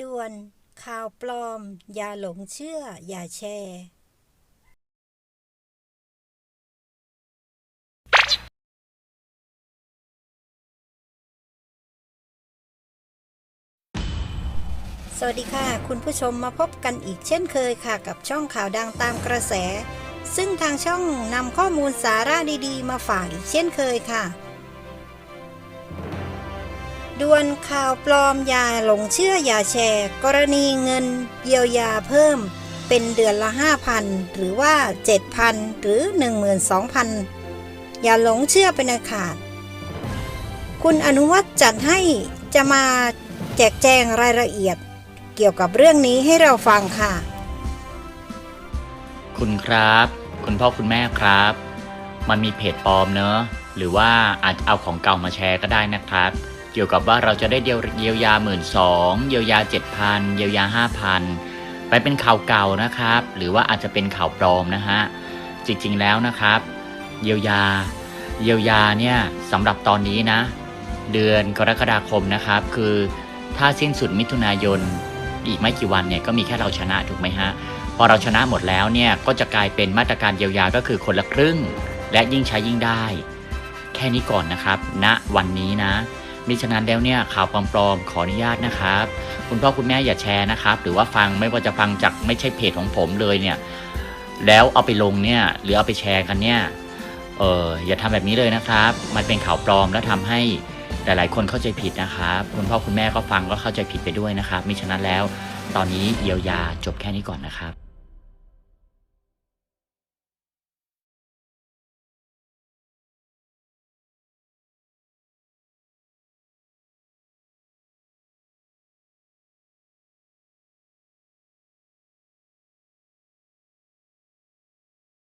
ด่วน ข่าวปลอม อย่าหลงเชื่อ อย่าแชร์สวัสดีค่ะ คุณผู้ชมมาพบกันอีกเช่นเคยค่ะ กับช่องข่าวดังตามกระแส ซึ่งทางช่องนำข้อมูลสาระดีๆ มาฝากอีกเช่นเคยค่ะ ด่วนข่าวปลอมอย่าหลงเชื่ออย่าแชร์ กรณีเงินเยียวยาเพิ่ม เป็นเดือนละ 5,000 หรือว่า 7,000 หรือ 12,000 อย่าหลงเชื่อเป็นอาขาด คุณอนุวัตจัดให้จะมาแจกแจงรายละเอียด เกี่ยวกับเรื่องนี้ให้เราฟังค่ะ คุณครับ คุณพ่อคุณแม่ครับ มันมีเพจปลอมเนอะหรือว่าอาจจะเอาของเก่ามาแชร์ก็ได้นะครับ เกี่ยวกับว่าเราจะได้เดียวเยียวยาหมื่นสองเยียวยาเจ็ดพันเยียวยาห้าพันไปเป็นข่าวเก่านะครับ หรือว่าอาจจะเป็นข่าวปลอมนะฮะจริงๆแล้วนะครับ เยียวยา เยียวยาเนี่ยสำหรับตอนนี้นะ เดือนกรกฎาคมนะครับ คือถ้าสิ้นสุดมิถุนายนอีกไม่กี่วันเนี่ยก็มีแค่เราชนะถูกไหมฮะพอเราชนะหมดแล้วเนี่ยก็จะกลายเป็นมาตรการเยียวยาก็คือคนละครึ่ง และยิ่งใช้ยิ่งได้ แค่นี้ก่อนนะครับณนะวันนี้นะ มิฉะนั้นแล้วเนี่ยข่าวปลอมๆขออนุญาตนะครับ คุณพ่อคุณแม่อย่าแชร์นะครับ หรือว่าฟังไม่ว่าจะฟังจากไม่ใช่เพจของผมเลยเนี่ยแล้วเอาไปลงเนี่ยหรือเอาไปแชร์กันเนี่ยเอออย่าทำแบบนี้เลยนะครับ มันเป็นข่าวปลอมแล้วทำให้หลายๆ คนเข้าใจผิดนะครับคุณพ่อคุณแม่ก็ฟังก็เข้าใจผิดไปด้วยนะครับมิฉะนั้นแล้ว ตอนนี้เยียวยาจบแค่นี้ก่อนนะครับ